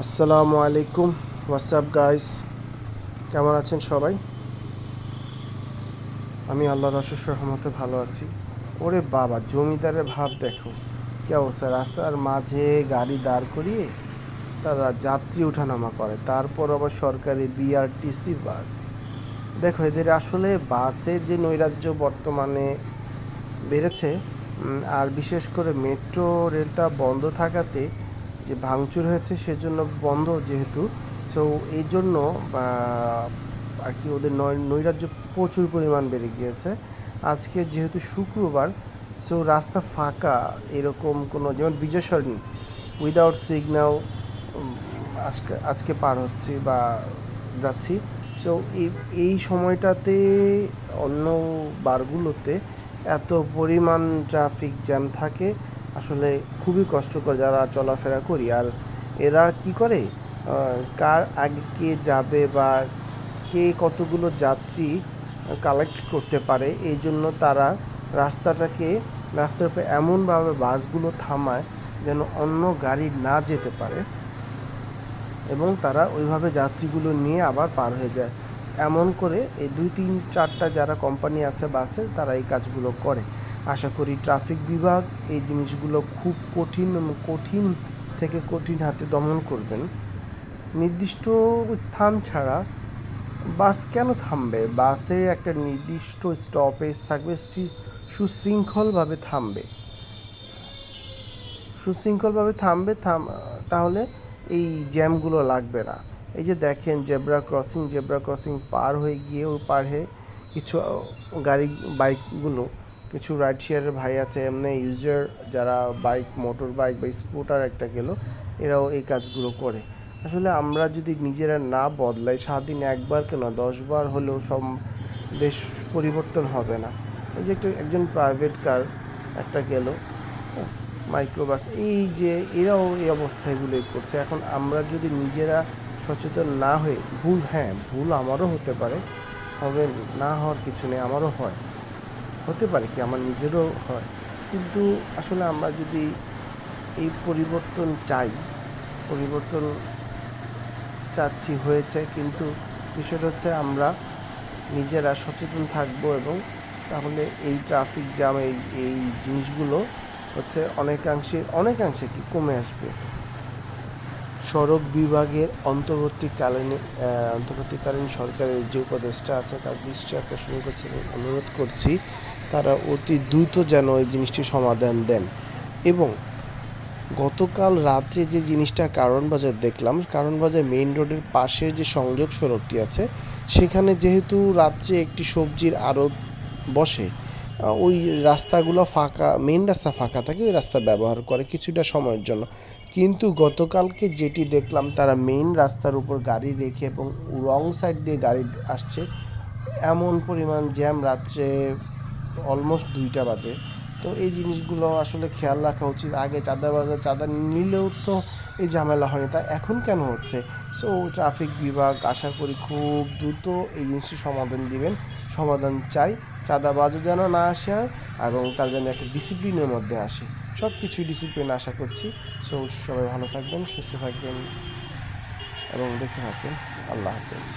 আসসালামু আলাইকুম। WhatsApp guys কেমন আছেন সবাই? আমি আল্লাহর অশেষ রহমতে ভালো আছি। ওরে বাবা, জমিদারের ভাব দেখো। কি অবস্থা? রাস্তার মাঝে গাড়ি দাঁড় করিয়ে তারা যাত্রী ওঠানামা করে। তারপর আবার সরকারি বিআরটিসি বাস। দেখো, এদের আসলে বাসের যে নৈরাজ্য বর্তমানে বেড়েছে আর বিশেষ করে মেট্রো, রেলটা বন্ধ থাকাতে যে ভাঙচুর হয়েছে সেজন্য বন্ধ যেহেতু। সো এই জন্য আর কি ওদের নৈরাজ্য প্রচুর পরিমাণ বেড়ে গিয়েছে। আজকে যেহেতু শুক্রবার সো রাস্তা ফাঁকা এরকম কোনো, যেমন বিজয় সরণি উইদাউট সিগনাল আজকে আজকে পার হচ্ছি বা যাচ্ছি। সো এই এই সময়টাতে অন্য বারগুলোতে এত পরিমাণ ট্রাফিক জ্যাম থাকে। আসলে খুবই কষ্টকর যারা চলাফেরা করি। আর এরা কি করে? কার আগে কে যাবে বা কে কতগুলো যাত্রী কালেক্ট করতে পারে, এই জন্য তারা রাস্তাটাকে, রাস্তার উপরে এমনভাবে বাসগুলো থামায় যেন অন্য গাড়ি না যেতে পারে এবং তারা ওইভাবে যাত্রীগুলো নিয়ে আবার পার হয়ে যায়। এমন করে এই দুই, তিন, চারটা যারা কোম্পানি আছে বাসের, তারা এই কাজগুলো করে। আশা করি ট্রাফিক বিভাগ এই জিনিসগুলো খুব কঠিন এবং কঠিন থেকে কঠিন হাতে দমন করবেন। নির্দিষ্ট স্থান ছাড়া বাস কেন থামবে? বাসের একটা নির্দিষ্ট স্টপেজ থাকবে সুশৃঙ্খলভাবে থামবে। সুশৃঙ্খলভাবে থামবে, থাম তাহলে এই জ্যামগুলো লাগবে না। এই যে দেখেন জেব্রা ক্রসিং জেব্রা ক্রসিং পার হয়ে গিয়ে ওই পার হয়ে কিছু গাড়ি, বাইকগুলো কিছু রাইড শেয়ারের ভাই আছে, এমনি ইউজার যারা বাইক মোটর বাইক বা স্কুটার একটা গেল, এরাও এই কাজগুলো করে। আসলে আমরা যদি নিজেরা না বদলাই, সারাদিন একবার কেন, দশবার হলেও সব দেশ পরিবর্তন হবে না। এই যে একটা, একজন প্রাইভেট কার একটা গেল মাইক্রোবাস এই যে এরাও এই অবস্থাগুলোই করছে। এখন আমরা যদি নিজেরা সচেতন না হয়ে, ভুল হ্যাঁ ভুল আমারও হতে পারে, হবে না হওয়ার কিছু নেই, আমারও হয়। হতে পারে কি, আমার নিজেরও হয়। কিন্তু আসলে আমরা যদি এই পরিবর্তন চাই, পরিবর্তন চাচ্ছি হয়েছে, কিন্তু বিষয়টা হচ্ছে আমরা নিজেরা সচেতন থাকব এবং তাহলে এই ট্রাফিক জ্যাম এই এই জিনিসগুলো হচ্ছে অনেকাংশে অনেকাংশে কি কমে আসবে। সড়ক বিভাগের অন্তর্বর্তীকালীন অন্তর্বর্তীকালীন সরকারের যে উপদেষ্টা আছে তার দৃষ্টি আকর্ষণ করছি এবং অনুরোধ করছি তারা অতি দ্রুত যেন এই জিনিসটি সমাধান দেন। এবং গতকাল রাত্রে যে জিনিসটা কারণ বাজার দেখলাম, কারণ বাজার মেইন রোডের পাশের যে সংযোগ সড়কটি আছে, সেখানে যেহেতু রাত্রে একটি সবজির আড়ত বসে ওই রাস্তাগুলো ফাঁকা মেন রাস্তা ফাঁকা থাকে ওই রাস্তা ব্যবহার করে কিছুটা সময়ের জন্য। কিন্তু গতকালকে যেটি দেখলাম, তারা মেন রাস্তার উপর গাড়ি রেখে এবং রং সাইড দিয়ে গাড়ি আসছে। এমন পরিমাণ জ্যাম রাত্রে অলমোস্ট দুইটা বাজে। তো এই জিনিসগুলো আসলে খেয়াল রাখা উচিত। আগে চাঁদা বাজার, চাঁদা নিলেও তো এই ঝামেলা হয়নি, তা এখন কেন হচ্ছে? সো ট্রাফিক বিভাগ আশা করি খুব দ্রুত এই জিনিসটি সমাধান দিবেন। সমাধান চাই চাঁদাবাজও যেন না আসে আর, এবং তার যেন একটা ডিসিপ্লিনের মধ্যে আসে। সব কিছুই ডিসিপ্লিন আশা করছি। সো সবাই ভালো থাকবেন, সুস্থ থাকবেন, এবং দেখে থাকবেন। আল্লাহ হাফেজ।